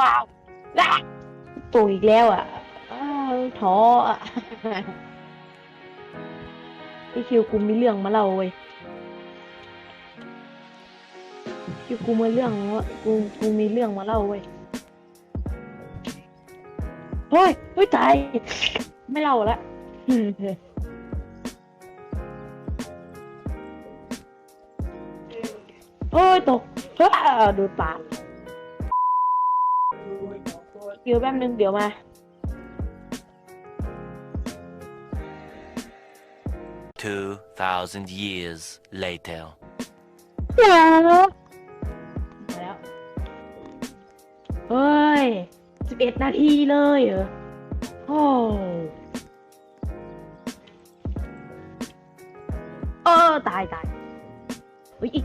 ว้าวอะตกอีกแล้วอะอ้าวท้ออะ ไอคิวกูมีเรื่องมาเล่าเว้ยคิวกูมาเรื่องว่ากูกูมีเรื่องมาเล่าเว้ยเฮ้ยเฮ้ยตายไม่เล่าละเฮ้ยตกเฮ้ยโดนปาด เดี๋ยวแป๊บนึงเดี๋ยวมา2,000 years later. มาแล้วเฮ้ยสิบเอ็ดนาทีเลยเหรอโอ้เออตายตายเฮ้ยอีก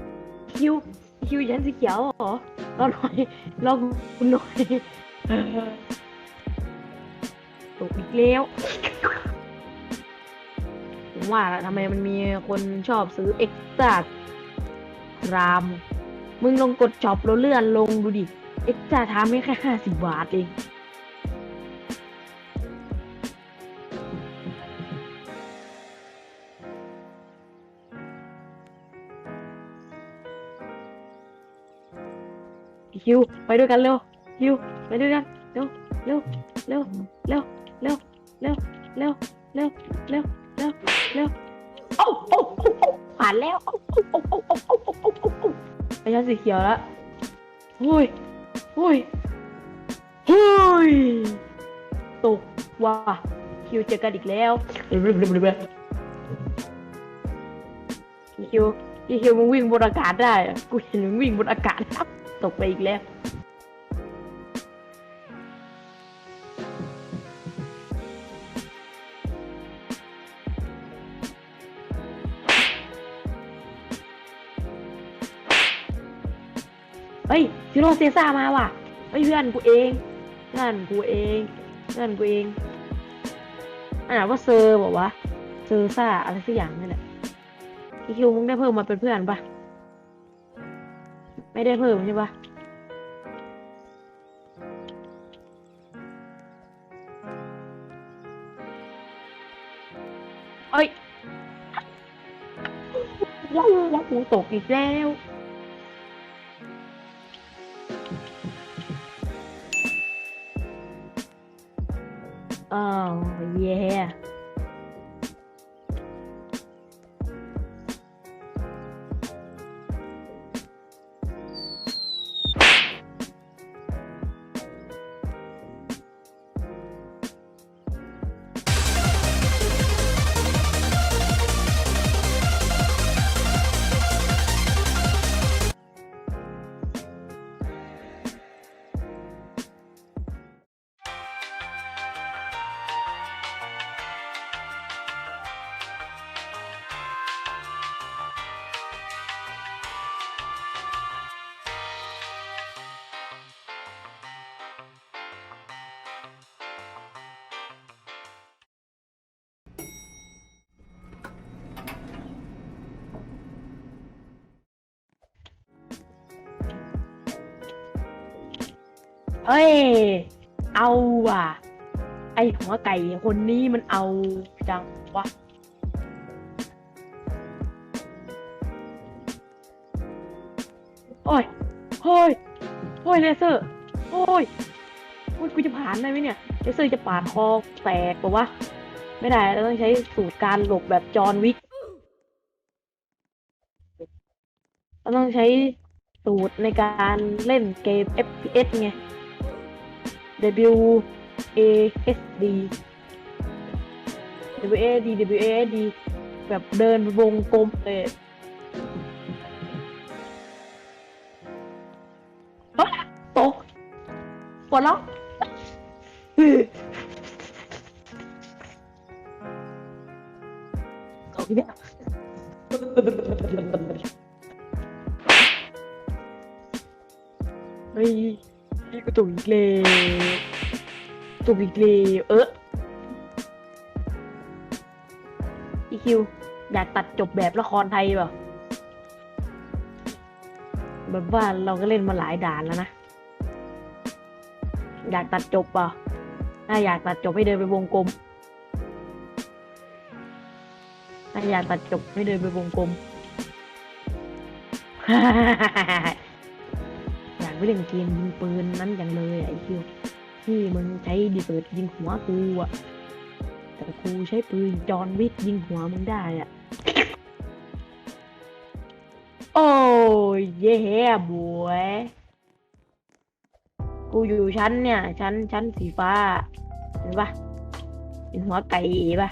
คิวอีคิวยันสีเขียวเหรอรอหน่อยรอคุณหน่อยเออ ตกอีกแล้ว ผมว่าละทำไมมันมีคนชอบซื้อเอ็กซ์ตร้าราม มึงลองกดช็อปแล้วเลื่อนลงดูดิ เอ็กซ์ตร้าทามไม่แค่ห้าสิบบาทเองคิว ไปด้วยกันเร็วคิวไปด้วยกันเร็วเร็วเร็วเร็วเร็วเร็วเร็วเร็วเร็วเร็วเร็วโอ้โอ้โอ้โอ้ผ่านแล้วโอ้โอ้โอ้โอ้โอ้โอ้โอ้โอ้โอ้โอ้ไปชั้นสีเขียวแล้วหุ้ยหุ้ยหุ้ยตกว่ะคิวเจอกันอีกแล้วคิวพี่คิวมึงวิ่งบนอากาศได้อะกูเห็นมึงวิ่งบนอากาศครับตกไปอีกแล้ว ฮ้ยซิโรเซซ่ามาว่ะเฮ้ยเพื่อนกูเองเพื่อนกูเองเพื่อนกูเองอ่านว่าเซอร์บอกว่าเซอร์ซ่าอะไรสักอย่างนี่แหละอีคิวมึงได้เพิ่มมาเป็นเพื่อนปะไม่ได้เพิ่มใช่ปะเอ้ยว้าวว้าวกูตกอีกแล้ว Oh yeah. เอ้ย เอาว่ะ ไอหัวไก่คนนี้มันเอาจังวะ โอ้ย โอ้ย โอ้ยเลเซอร์ โอ้ย โอ้ยกูจะผ่านได้ไหมเนี่ย เลเซอร์จะปาดคอแตกปะวะ ไม่ได้เราต้องใช้สูตรการหลบแบบจอห์นวิกเราต้องใช้สูตรในการเล่นเกม FPS ไง W A S D W A D W A S D แบบเดินวงกลมเลยเฮ้ยตกปวดแล้วตกอีกแล้วเฮ้ยนี่ ก็ตกอีกแล้วตกอีกแล้วเอออีคิวอยากตัดจบแบบละครไทยเปล่าแบบว่าเราก็เล่นมาหลายด่านแล้วนะ อยากตัดจบป่ะถ้าอยากตัดจบให้เดินไปวงกลม ถ้าอยากตัดจบให้เดินไปวงกลม อยากไปเล่นเกมยิงปืนนั้นอย่างเลยไอ้คิวที่มึงใช้ดีเปิดยิงหัวกูอะแต่กูใช้ปืนจอนวิทยิงหัวมึงได้อะโอ้ยเย่บวยกูอยู่ชั้นเนี่ย ชั้นชั้นสีฟ้า เห็นปะเห็นหัวไก่ปะ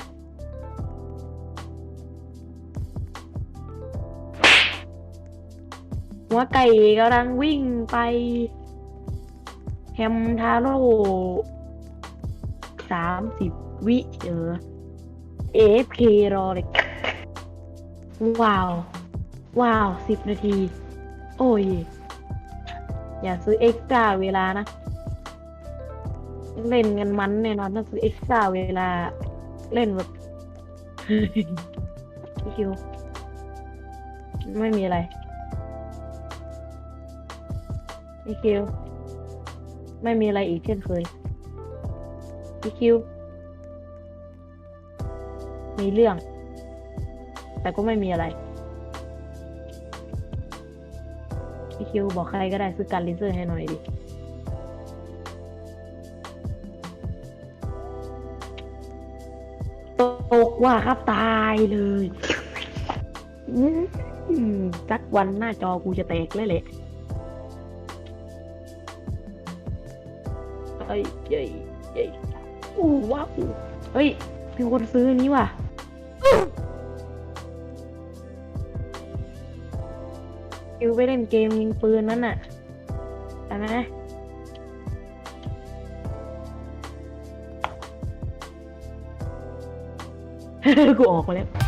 หัวไก่กำลังวิ่งไป แฮมทาโร่สามสิบวิเจอ AFK รอเลย ว้าว ว้าวสิบนาที โอ้ย อย่าซื้อเอ็กซ์ตร้าเวลานะ เล่นกันมันแน่นอนถ้าซื้อเอ็กซ์ตร้าเวลา เล่นแบบคิว ไม่มีอะไร พี่คิว ไม่มีอะไรอีกเช่นเคยพี่คิว มีเรื่อง แต่ก็ไม่มีอะไรพี่คิวบอกใครก็ได้ซื้อการลิเซอร์ให้หน่อยดิตกว่าครับตายเลยสักวันหน้าจอกูจะแตกเลยแหละ ฮ้ยเย้ยเย้ยอู้ว้าวเฮ้ยมีคนซื้ออันนี้ว่ะคิวไปเล่นเกมยิงปืนนั่นน่ะใช่ไหมกูออกมาแล้ว